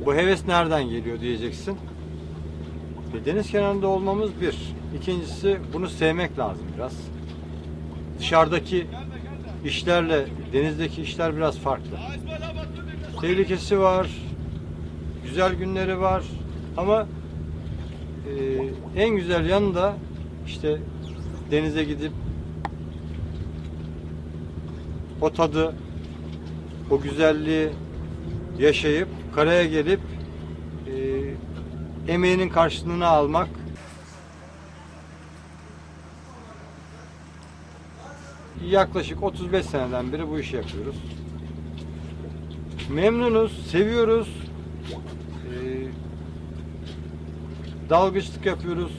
Bu heves nereden geliyor diyeceksin. E, deniz kenarında olmamız bir. İkincisi bunu sevmek lazım biraz. Dışarıdaki işlerle denizdeki işler biraz farklı. Tehlikesi var, güzel günleri var ama e, en güzel yanı da işte denize gidip o tadı, o güzelliği yaşayıp karaya gelip e, emeğinin karşılığını almak. Yaklaşık 35 seneden beri bu işi yapıyoruz. Memnunuz, seviyoruz. E, dalgıçlık yapıyoruz.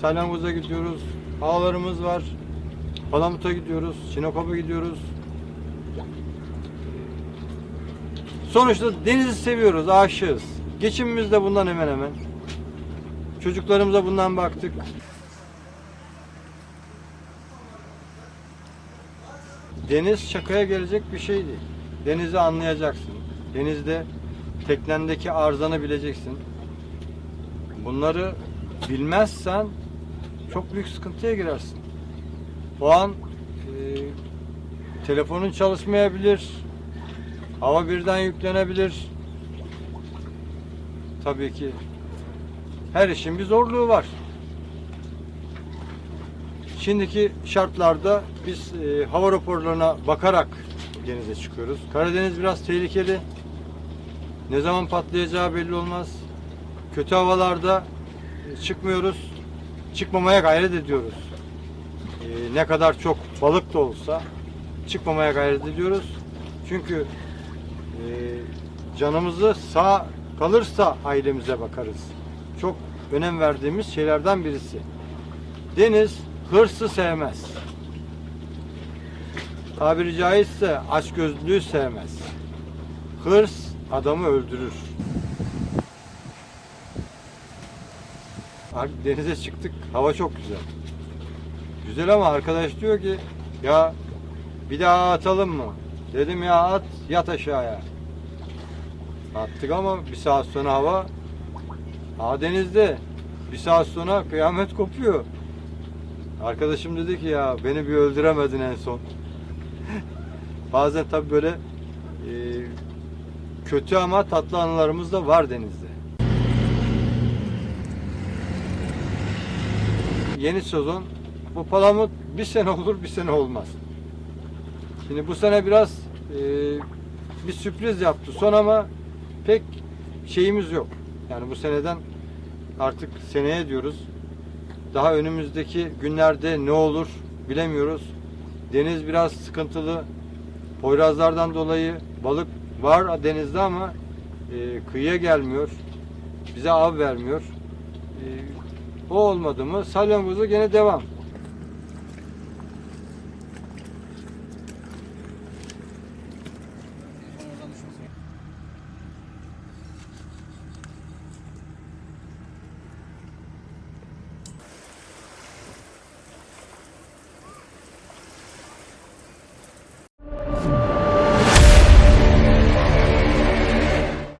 Salyangoza gidiyoruz. Ağlarımız var. Palamut'a gidiyoruz. Sinop'a gidiyoruz. Sonuçta denizi seviyoruz, aşığız. Geçimimiz de bundan hemen hemen. Çocuklarımıza bundan baktık. Deniz şakaya gelecek bir şey değil. Denizi anlayacaksın. Denizde teknendeki arzanı bileceksin. Bunları bilmezsen çok büyük sıkıntıya girersin. O an e, telefonun çalışmayabilir, hava birden yüklenebilir. Tabii ki her işin bir zorluğu var. Şimdiki şartlarda biz e, hava raporlarına bakarak denize çıkıyoruz. Karadeniz biraz tehlikeli. Ne zaman patlayacağı belli olmaz. Kötü havalarda e, çıkmıyoruz. Çıkmamaya gayret ediyoruz. E, ne kadar çok balık da olsa çıkmamaya gayret ediyoruz. Çünkü canımızı sağ kalırsa ailemize bakarız. Çok önem verdiğimiz şeylerden birisi. Deniz hırsı sevmez. Tabiri caizse açgözlülüğü sevmez. Hırs adamı öldürür. Denize çıktık. Hava çok güzel. Güzel ama arkadaş diyor ki ya bir daha atalım mı? Dedim ya at yat aşağıya. Attık ama bir saat sonra hava Aa denizde. Bir saat sonra kıyamet kopuyor. Arkadaşım dedi ki ya beni bir öldüremedin en son. Bazen tabii böyle e, kötü ama tatlı anılarımız da var denizde. Yeni sezon bu palamut bir sene olur bir sene olmaz. Şimdi bu sene biraz e, bir sürpriz yaptı son ama pek şeyimiz yok. Yani bu seneden artık seneye diyoruz. Daha önümüzdeki günlerde ne olur bilemiyoruz. Deniz biraz sıkıntılı. Poyrazlardan dolayı balık var denizde ama e, kıyıya gelmiyor. Bize av vermiyor. E, o olmadı mı salyangoza gene devam.